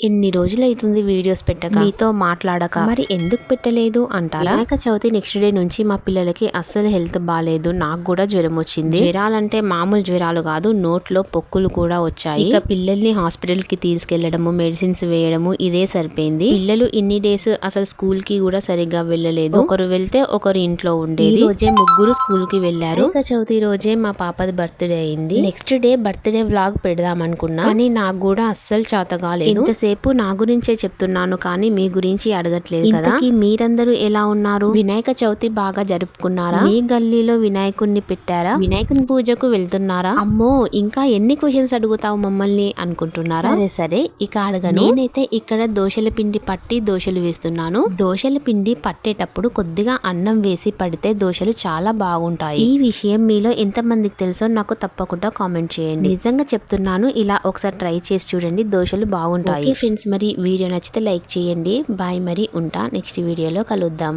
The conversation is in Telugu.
ఎన్ని రోజులు అవుతుంది వీడియోస్ పెట్టక. మీతో మాట్లాడక. మరి ఎందుకు పెట్టలేదు అంటారా? వినాయక చవితి నెక్స్ట్ డే నుంచి మా పిల్లలకి అస్సలు హెల్త్ బాగాలేదు నాకు కూడా జ్వరం వచ్చింది. జ్వరాలంటే మామూలు జ్వరాలు కాదు నోట్లో పొక్కులు కూడా వచ్చాయి. ఇక పిల్లల్ని హాస్పిటల్కి తీసుకెళ్ళడము మెడిసిన్స్ వేయడము ఇదే సరిపోయింది. పిల్లలు ఇన్ని డేస్ అసలు స్కూల్కి కూడా సరిగ్గా వెళ్ళలేదు. ఒకరు వెళ్తే ఒకరు ఇంట్లో ఉండేది. రోజే ముగ్గురు స్కూల్కి వెళ్ళారు వినాయక చవితి రోజే మా పాపది బర్త్డే అయింది. నెక్స్ట్ డే బర్త్డే వ్లాగ్ పెడదాం అనుకున్నా. కానీ నాకు కూడా అస్సలు చేత కాలేదు ఇంతసేపు నా గురించే చెప్తున్నాను కానీ మీ గురించి అడగట్లేదు కదా. మీరందరూ ఎలా ఉన్నారు? వినాయక చవితి బాగా జరుపుకున్నారా? మీ గల్లీలో వినాయకుడిని పెట్టారా? వినాయకుని పూజకు వెళ్తున్నారా? అమ్మో ఇంకా ఎన్ని క్వశ్చన్స్ అడుగుతావు మమ్మల్ని అనుకుంటున్నారా? సరే సరే ఇక అడగను. నేనైతే ఇక్కడ దోశల పిండి పట్టి దోశలు వేస్తున్నాను. దోశల పిండి పట్టేటప్పుడు కొద్దిగా అన్నం వేసి పడితే దోశలు చాలా బాగుంటాయి. ఈ విషయం మీలో ఎంత మందికి తెలుసో నాకు తప్పకుండా కామెంట్ చేయండి. నిజంగా చెప్తున్నాను ఇలా ఒకసారి ట్రై చేసి చూడండి దోశలు బాగుంటాయి. ఫ్రెండ్స్ మరి వీడియో నచ్చితే లైక్ చేయండి. బాయ్ మరి ఉంటా. నెక్స్ట్ వీడియోలో కలుద్దాం.